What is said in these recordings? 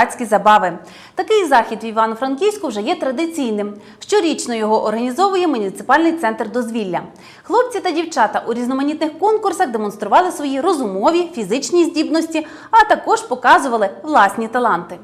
Козацькі забави. Такий захід в Івано-Франківську вже є традиційним. Щорічно його організовує муніципальний центр дозвілля. Хлопці та дівчата у різноманітних конкурсах демонстрували свої розумові, фізичні здібності, а також показували власні таланти.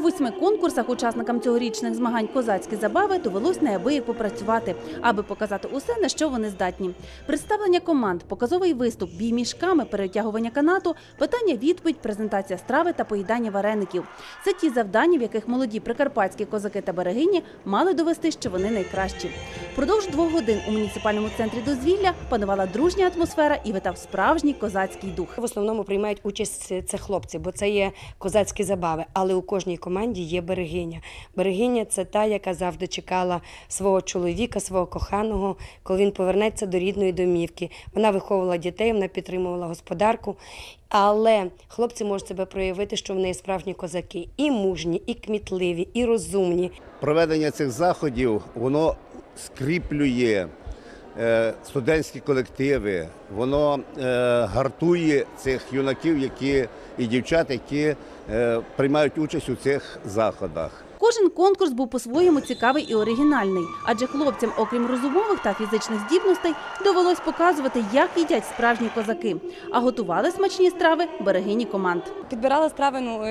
У восьми конкурсах учасникам цьогорічних змагань козацькі забави довелось неабияк попрацювати, аби показати усе, на що вони здатні. Представлення команд, показовий виступ, бій мішками, перетягування канату, питання відповідь, презентація страви та поїдання вареників. Це ті завдання, в яких молоді прикарпатські козаки та берегині мали довести, що вони найкращі. Продовж двох годин у муніципальному центрі дозвілля панувала дружня атмосфера і витав справжній козацький дух. В основному приймають участь це хлопці, бо це є козацькі забави. Але у кожній команді є берегиня. Берегиня це та, яка завжди чекала свого чоловіка, свого коханого, коли він повернеться до рідної домівки. Вона виховувала дітей, вона підтримувала господарку. Але хлопці можуть себе проявити, що вони є справжні козаки, і мужні, і кмітливі, і розумні. Проведення цих заходів воно скріплює е, студентські колективи, воно е, гартує цих юнаків, які і дівчат, які е, приймають участь у цих заходах. Кожен конкурс був по-своєму цікавий і оригінальний, адже хлопцям, окрім розумових та фізичних здібностей, довелось показувати, як їдять справжні козаки. А готували смачні страви берегині команд. Підбирала страви, ну,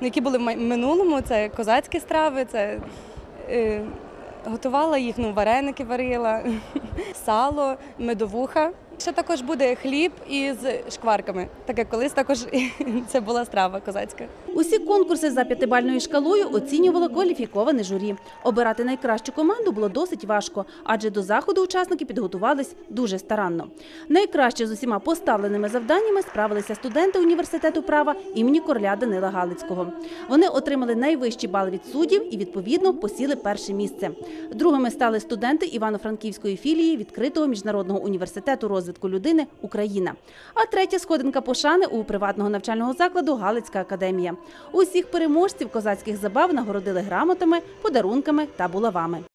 які були в минулому. Це козацькі страви, це готувала їх, ну, вареники варила, сало, медовуха. Ще також буде хліб із шкварками, так як колись також це була страва козацька. Усі конкурси за п'ятибальною шкалою оцінювало кваліфіковане журі. Обирати найкращу команду було досить важко, адже до заходу учасники підготувались дуже старанно. Найкраще з усіма поставленими завданнями справилися студенти університету права імені короля Данила Галицького. Вони отримали найвищі бали від суддів і відповідно посіли перше місце. Другими стали студенти Івано-Франківської філії відкритого міжнародного університету розвитку людини Україна. А третя сходинка пошани у приватного навчального закладу Галицька академія. Усіх переможців козацьких забав нагородили грамотами, подарунками та булавами.